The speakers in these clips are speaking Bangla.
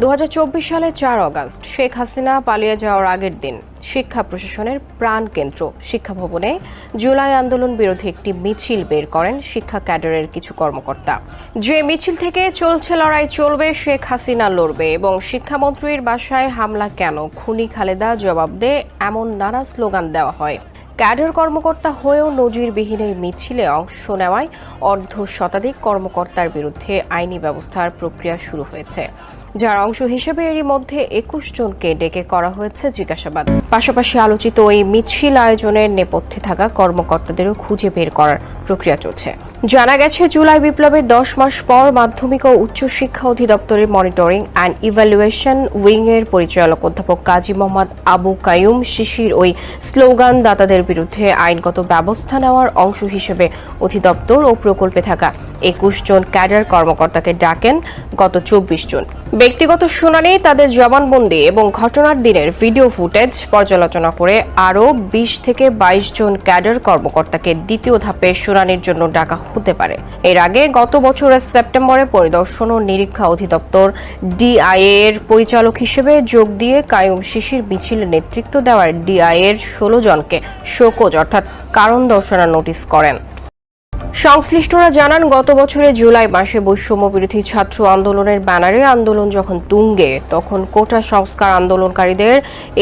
দু হাজার চব্বিশ সালে চার অগাস্ট শেখ হাসিনা পালিয়ে যাওয়ার আগের দিন শিক্ষা প্রশাসনের প্রাণ কেন্দ্র শিক্ষা ভবনে জুলাই আন্দোলন বিরোধী একটি মিছিল বের করেন শিক্ষা ক্যাডারের কিছু কর্মকর্তা। যে মিছিল থেকে চলছে লড়াই চলবে, শেখ হাসিনা লড়বে এবং শিক্ষামন্ত্রীর বাসায় হামলা কেন? খুনি খালেদা জবাব দে, এমন নানা স্লোগান দেওয়া হয়। ক্যাডার কর্মকর্তা হয়েও নজিরবিহীন এই মিছিলে অংশ নেওয়ায় অর্ধ শতাধিক কর্মকর্তার বিরুদ্ধে আইনি ব্যবস্থার প্রক্রিয়া শুরু হয়েছে। যার অংশ হিসেবে এরই মধ্যে একুশ জনকে ডেকে করা হয়েছে জিজ্ঞাসাবাদ। পাশাপাশি আলোচিত ওই মিছিল আয়োজনের নেপথ্যে থাকা কর্মকর্তাদেরও খুঁজে বের করার প্রক্রিয়া চলছে। জানা গেছে, জুলাই বিপ্লবের দশ মাস পর মাধ্যমিক ও উচ্চশিক্ষা অধিদপ্তরের মনিটরিং অ্যান্ড ইভ্যালুয়েশন উইং এর পরিচালক অধ্যাপক কাজী মোহাম্মদ আবু কায়ুম শিশির ওই স্লোগান দাতাদের বিরুদ্ধে আইনগত ব্যবস্থা নেওয়ার অংশ হিসেবে অধিদপ্তর ও প্রকল্পে থাকা একুশ জন ক্যাডার কর্মকর্তাকে ডাকেন গত চব্বিশ জন। ব্যক্তিগত শুনানি, তাদের জবানবন্দি এবং ঘটনার দিনের ভিডিও ফুটেজ পর্যালোচনা করে আরও বিশ থেকে বাইশ জন ক্যাডার কর্মকর্তাকে দ্বিতীয় ধাপে শুনানির জন্য ডাকা হতে পারে। এর আগে গত বছরের সেপ্টেম্বরে পরিদর্শন ও নিরীক্ষা অধিদপ্তর ডিআইএ এর পরিচালক হিসেবে যোগ দিয়ে কায়ুম শিশির মিছিলে নেতৃত্ব দেওয়ার ডিআইএ এর ষোলো জনকে শোকজ অর্থাৎ কারণ দর্শানোর নোটিশ করেন। সংশ্লিষ্টরা জানান, গত বছরের জুলাই মাসে বৈষম্য বিরোধী ছাত্র আন্দোলনের ব্যানারে আন্দোলন যখন তুঙ্গে, তখন কোটা সংস্কার আন্দোলনকারীদের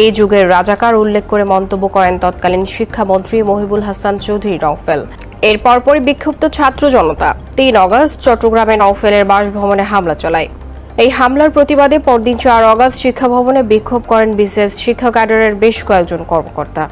এই যুগের রাজাকার উল্লেখ করে মন্তব্য করেন তৎকালীন শিক্ষামন্ত্রী মহিবুল হাসান চৌধুরী নওফেল। এর পরপরই বিক্ষুব্ধ ছাত্র জনতা। তিন অগস্ট, চট্টগ্রামে নওফেলের বাসভবনে হামলা চালায়। এই হামলার প্রতিবাদে পরদিন চার অগস্ট শিক্ষা ভবনে বিক্ষোভ করেন বিশেষ শিক্ষা ক্যাডারের বেশ কয়েকজন কর্মকর্তা।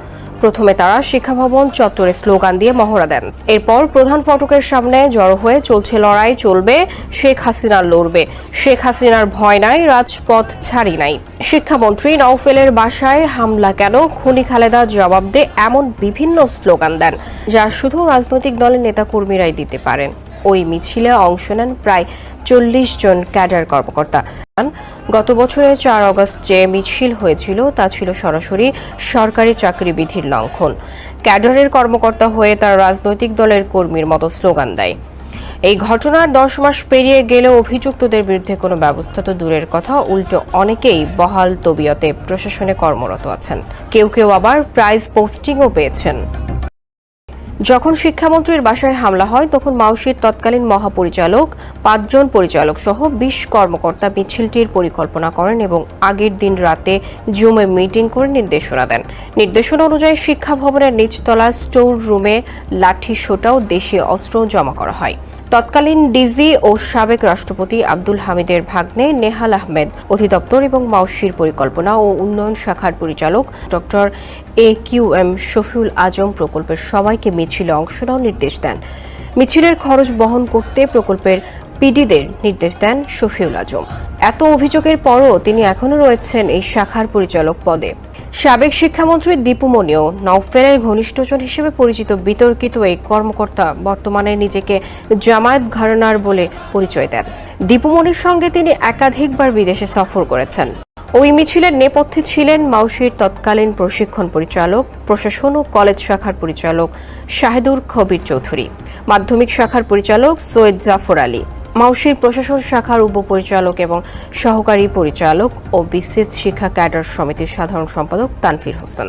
প্রথমে তারা শিক্ষাভবন চত্বরে স্লোগান দিয়ে মহড়া দেন। এরপর প্রধান ফটকের সামনে জড়ো হয়ে চলছে লড়াই, চলবে শেখ হাসিনা লড়বে। শেখ হাসিনার ভয় নাই, রাজপথ ছাড়ি নাই। শিক্ষামন্ত্রী নওফেলের বাসায় হামলা কেন? খুনি খালেদা জবাব দে এমন বিভিন্ন স্লোগান দেন, যা শুধু রাজনৈতিক দলের নেতাকর্মীরাই দিতে পারেন। ওই মিছিলে অংশ নেন প্রায় চল্লিশ জন ক্যাডার কর্মকর্তা। গত বছরের চার অগস্ট যে মিছিল হয়েছিল, তা ছিল সরাসরি সরকারি চাকরি বিধির লঙ্ঘন। ক্যাডারের কর্মকর্তা হয়ে তার রাজনৈতিক দলের কর্মীর মতো স্লোগান দেয়। এই ঘটনার দশ মাস পেরিয়ে গেলেও অভিযুক্তদের বিরুদ্ধে কোনো ব্যবস্থা তো দূরের কথা, উল্টো অনেকেই বহাল তবিয়তে প্রশাসনে কর্মরত আছেন। কেউ কেউ আবার প্রাইজ পোস্টিংও পেয়েছেন। যখন শিক্ষামন্ত্রীর বাসায় হামলা হয়, তখন মাউসির তৎকালীন মহাপরিচালক, পাঁচজন পরিচালক সহ বিশ কর্মকর্তা মিছিলটির পরিকল্পনা করেন এবং আগের দিন রাতে জুমে মিটিং করে নির্দেশনা দেন। নির্দেশনা অনুযায়ী শিক্ষা ভবনের নিচতলা স্টোর রুমে লাঠি শোটাও দেশীয় অস্ত্র জমা করা হয়। তৎকালীন ডিজি ও সাবেক রাষ্ট্রপতি আব্দুল হামিদের ভাগ্নে নেহাল আহমেদ, অধিদপ্তর এবং মাউসির পরিকল্পনা ও উন্নয়ন শাখার পরিচালক doctor A Q M Shafiul Azam প্রকল্পের সবাইকে মিছিলে অংশ নেওয়ার নির্দেশ দেন। মিছিলের খরচ বহন করতে প্রকল্পের পিডিদের নির্দেশ দেন শফিউল আজম। এত অভিযোগের পরও তিনি এখনও রয়েছেন এই শাখার পরিচালক পদে। সাবেক শিক্ষামন্ত্রী দীপুমণিও নওফেলের ঘনিষ্ঠজন হিসেবে পরিচিত বিতর্কিত এই কর্মকর্তা বর্তমানে নিজেকে জামায়াত ঘরানার বলে পরিচয় দেন। দীপুমণির সঙ্গে তিনি একাধিকবার বিদেশে সফর করেছেন। ওই মিছিলের নেপথ্যে ছিলেন মাউসির তৎকালীন প্রশিক্ষণ পরিচালক, প্রশাসন ও কলেজ শাখার পরিচালক শাহেদুর খবির চৌধুরী। মাধ্যমিক শাখার পরিচালক সৈয়দ জাফর আলী। মাউসির প্রশাসন শাখার উপপরিচালক এবং সহকারী পরিচালক ও বিসিএস শিক্ষা ক্যাডার সমিতির সাধারণ সম্পাদক তানফির হোসেন।